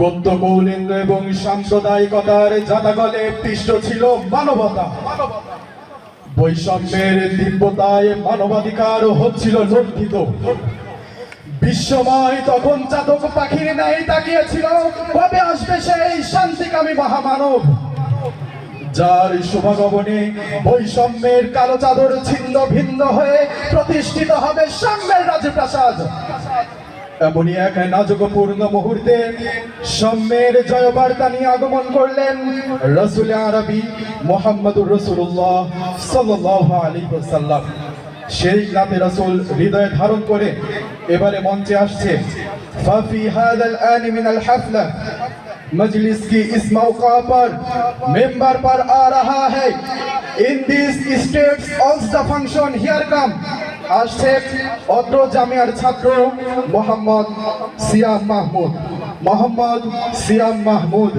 গদ্য কৌলিন্দ এবং সাম্প্রদায়িকতার জাতাকলে পিষ্ট ছিল মানবতা। বৈষম্যের মানবাধিকার হচ্ছিল বিশ্বময় তখন চাতক পাখির ন্যায় তাকিয়েছিল, কবে আসবে সেই শান্তিকামী মহামানব? যার বৈষম্যের কালো চাদর ছিন্ন ভিন্ন হয়ে প্রতিষ্ঠিত হবে সাম্যের রাজপ্রাসাদ। এমনই এক নাজকপূর্ণ মুহূর্তে সম্মের জয়বার্তা নিয়ে আগমন করলেন রসুল আরবি মোহাম্মদুর রসুল্লাহ সাল্লাহ আলী সাল্লাম সেই নামে রসুল হৃদয় ধারণ করে এবারে মঞ্চে আসছে। ফাফি হাদাল আন মিনাল হাফলা مجلس کی اس موقع পর ممبر پر آ رہا ہے ان دیس اسٹیٹس آف دا فنکشن ہیئر کم আসছে অত্র জামিয়ার ছাত্র মোহাম্মদ সিয়াম মাহমুদ। মোহাম্মদ সিয়াম মাহমুদ।